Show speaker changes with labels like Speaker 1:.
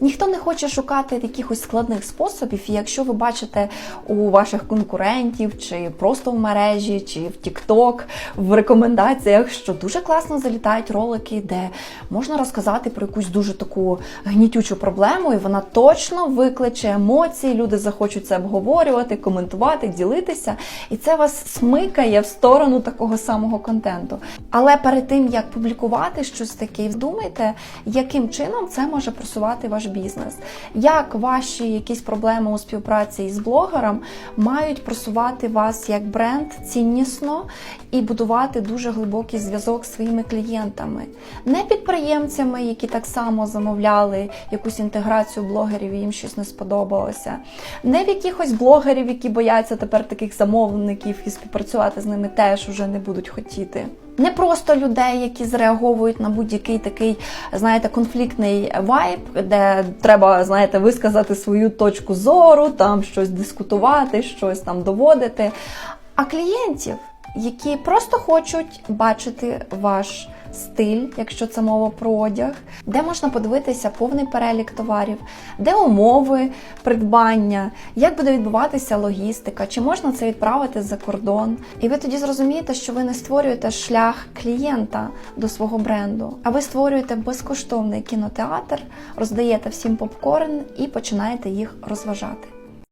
Speaker 1: Ніхто не хоче шукати якихось складних способів, і якщо ви бачите у ваших конкурентів, чи просто в мережі, чи в TikTok, в рекомендаціях, що дуже класно залітають ролики, де можна розказати про якусь дуже таку гнітючу проблему, і вона точно викличе емоції, люди захочуть це обговорювати, коментувати, ділитися, і це вас смикає в сторону такого самого контенту. Але перед тим як публікувати щось таке, думайте, яким чином це може просувати ваш бізнес, як ваші якісь проблеми у співпраці із блогером мають просувати вас як бренд ціннісно і будувати дуже глибокий зв'язок з своїми клієнтами, не підприємцями, які так само замовляли якусь інтеграцію блогерів, і їм щось не сподобалося, не в якихось блогерів, які бояться тепер таких замовників і співпрацювати з ними теж вже не будуть хотіти. Не просто людей, які зреаговують на будь-який такий, знаєте, конфліктний вайб, де треба, знаєте, висказати свою точку зору, там щось дискутувати, щось там доводити. А клієнтів, які просто хочуть бачити ваш стиль, якщо це мова про одяг, де можна подивитися повний перелік товарів, де умови придбання, як буде відбуватися логістика, чи можна це відправити за кордон. І ви тоді зрозумієте, що ви не створюєте шлях клієнта до свого бренду, а ви створюєте безкоштовний кінотеатр, роздаєте всім попкорн і починаєте їх розважати.